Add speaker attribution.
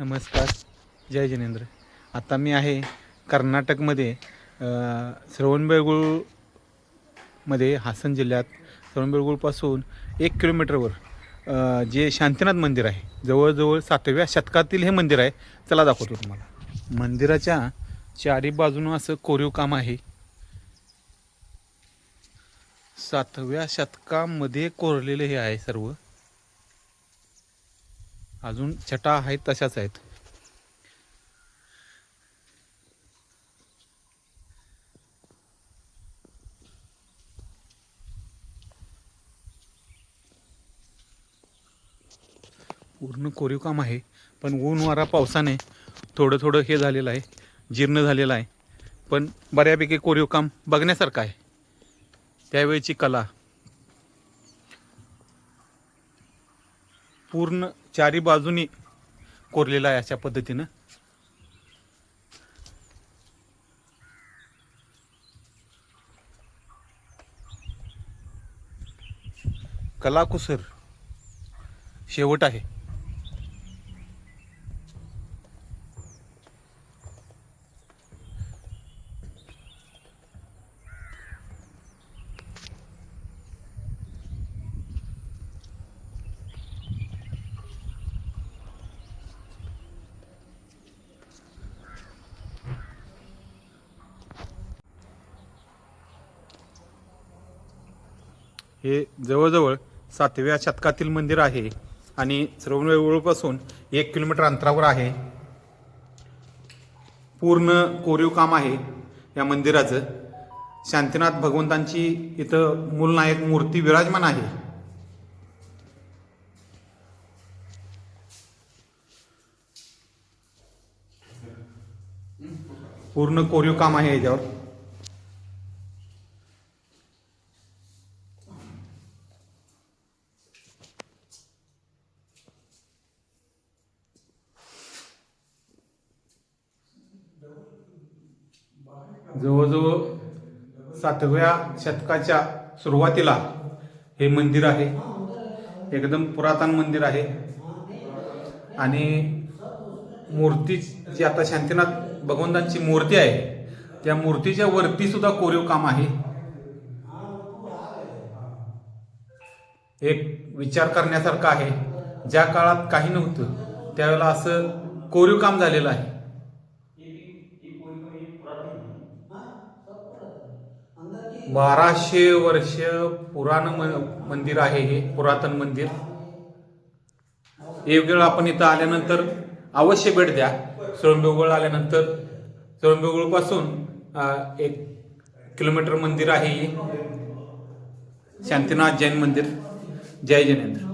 Speaker 1: नमस्कार. जय जिनेंद्र. आता मी आहे कर्नाटकमध्ये श्रवणबेळगुळमध्ये हासन जिल्ह्यात. श्रवणबेळगुळपासून एक किलोमीटरवर जे शांतीनाथ मंदिर आहे जवळजवळ सातव्या शतकातील हे मंदिर आहे. चला दाखवतो तुम्हाला. मंदिराच्या चारी बाजूनं असं कोरीव काम आहे. सातव्या शतकामध्ये कोरलेले हे आहे सर्व. अजून छटा आहेत तशाच आहेत. पूर्ण कोरीव काम आहे पण ऊन वारा पावसाने थोडं थोडं हे झालेलं आहे जीर्ण झालेलं आहे. पण बऱ्यापैकी कोरीव काम बघण्यासारखं आहे. त्यावेळची कला. पूर्ण चारी बाजूनी कोरलेला आहे अशा पद्धतीनं. कलाकुसर शेवट आहे. हे जवळजवळ सातव्या शतकातील मंदिर आहे आणि श्रवणवेळपासून एक किलोमीटर अंतरावर आहे. पूर्ण कोरीव काम आहे या मंदिराचं. शांतीनाथ भगवंतांची इथं मूलनायक मूर्ती विराजमान आहे. पूर्ण कोरीव काम आहे याच्यावर. जवळजवळ सातव्या शतकाच्या सुरुवातीला हे मंदिर आहे. एकदम पुरातन मंदिर आहे. आणि मूर्ती जी आता शांतीनाथ भगवंतांची मूर्ती आहे त्या मूर्तीच्या वरती सुद्धा कोरीव काम आहे. एक विचार करण्यासारखा आहे. ज्या काळात काही नव्हतं त्यावेळेला असं कोरीव काम झालेलं आहे. बाराशे वर्ष पुराण म- मंदिर आहे हे पुरातन मंदिर. एक वेळ आपण इथं आल्यानंतर अवश्य भेट द्या. सोळंबेगुळ आल्यानंतर सोळंबेगुळपासून एक किलोमीटर मंदिर आहे शांतीनाथ जैन मंदिर. जय जैनेंद्र.